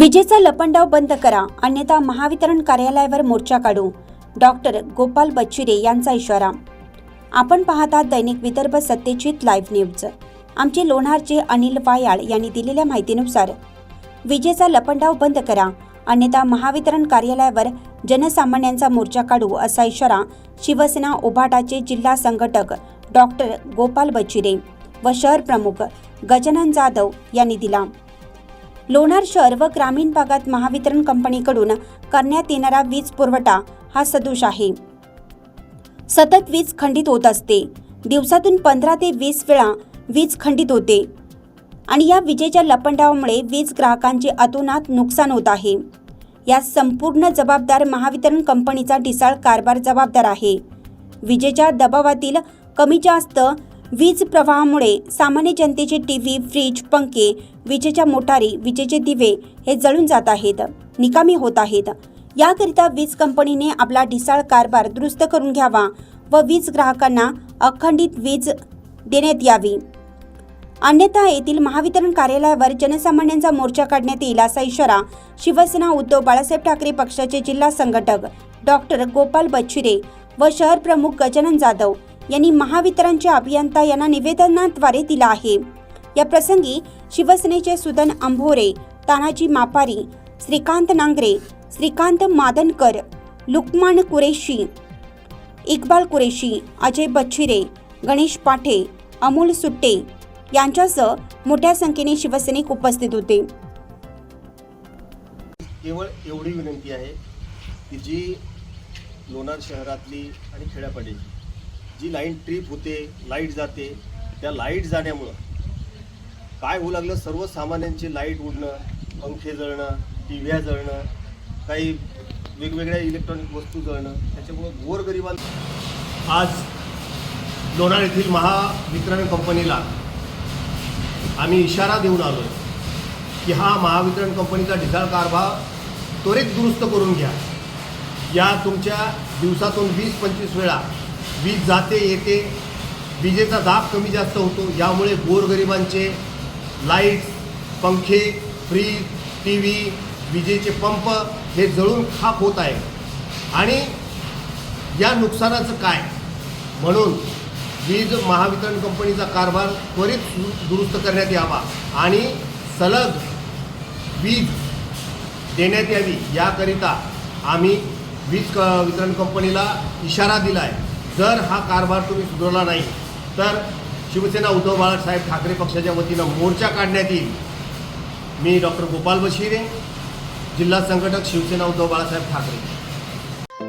विजेचा लपंडाव बंद करा अन्यथा महावितरण कार्यालयावर मोर्चा काढू. डॉक्टर गोपाल बच्चिरे यांचा इशारा. आपण पाहता दैनिक विदर्भ सत्यजित लाईव्ह न्यूज. आमचे लोणारचे अनिल वायाळ यांनी दिलेल्या माहितीनुसार विजेचा लपंडाव बंद करा अन्यथा महावितरण कार्यालयावर जनसामान्यांचा मोर्चा काढू असा इशारा शिवसेना उभाटाचे जिल्हा संघटक डॉक्टर गोपाल बच्चिरे व शहर प्रमुख गजानन जाधव यांनी दिला. लोणार शहर व ग्रामीण भागात महावितरण कंपनीकडून करण्यात येणारा वीज पुरवठा हा सदोष आहे. सतत वीज खंडित होत असते. दिवसातून पंधरा ते वीस वेळा वीज खंडित होते. आणि या विजेच्या लपंडावामुळे वीज ग्राहकांचे अतोनात नुकसान होत आहे. या संपूर्ण जबाबदार महावितरण कंपनीचा ढिसाळ कारभार जबाबदार आहे. विजेच्या दबावातील कमी जास्त वीज प्रवाहामुळे सामान्य जनतेचे टी व्ही फ्रीज पंखे विजेच्या मोटारी विजेचे दिवे हे जळून जात आहेत निकामी होत आहेत. याकरिता वीज कंपनीने आपला ढिसाळ कारभार दुरुस्त करून घ्यावा व वीज ग्राहकांना अखंडित वीज देण्यात यावी. अन्यथा येथील महावितरण कार्यालयावर जनसामान्यांचा मोर्चा काढण्यात येईल असा इशारा शिवसेना उद्धव बाळासाहेब ठाकरे पक्षाचे जिल्हा संघटक डॉक्टर गोपाल बच्छिरे व शहर प्रमुख गजानन जाधव यांनी महावितरणचे अभियंता यांना निवेदनाद्वारे दिला आहे. या प्रसंगी शिवसेनेचे सुदन अंभोरे तानाजी मापारी श्रीकांत नांगरे श्रीकांत मादनकर लुकमान कुरेशी इक्बाल कुरेशी अजय बच्छिरे गणेश पाठे अमोल सुट्टे यांच्यासह मोठ्या संख्येने शिवसैनिक उपस्थित होते. केवळ एवढी विनंती आहे की जी लोणार शहरातली आणि खेड्यापाड्याची जी लाईन ट्रिप होते लाइट जाते त्या लाइट जाण्यामुळं काय होऊ लागलं? सर्वसामान्यांची लाइट उडणं पंखे जळणं टी जळणं काही वेगवेगळ्या इलेक्ट्रॉनिक वस्तू जळणं त्याच्यामुळं गोरगरिबांना आज लोणार येथील महावितरण कंपनीला आम्ही इशारा देऊन आलो की हा महावितरण कंपनीचा ढिसाळ कारभार त्वरित दुरुस्त करून घ्या. या तुमच्या दिवसातून वीस पंचवीस वेळा वीज जाते येते. विजेचा दाब कमी जास्त होतो. यामुळे गोरगरिबांचे लाईट्स पंखे फ्रीज टी व्ही विजेचे पंप हे जळून खाक होत आहे. आणि या नुकसानाचं काय? म्हणून वीज महावितरण कंपनीचा कारभार त्वरित दुरुस्त करण्यात यावा आणि सलग वीज देण्यात यावी. याकरिता आम्ही वीज क वितरण कंपनीला इशारा दिला आहे जर हा कारभार तुम्ही सुधारला नाही तर शिवसेना उद्धव बाळासाहेब ठाकरे पक्षाच्या वतीनं मोर्चा काढण्यात येईल. मी डॉक्टर गोपाल बशिरे जिल्हा संघटक शिवसेना उद्धव बाळासाहेब ठाकरे.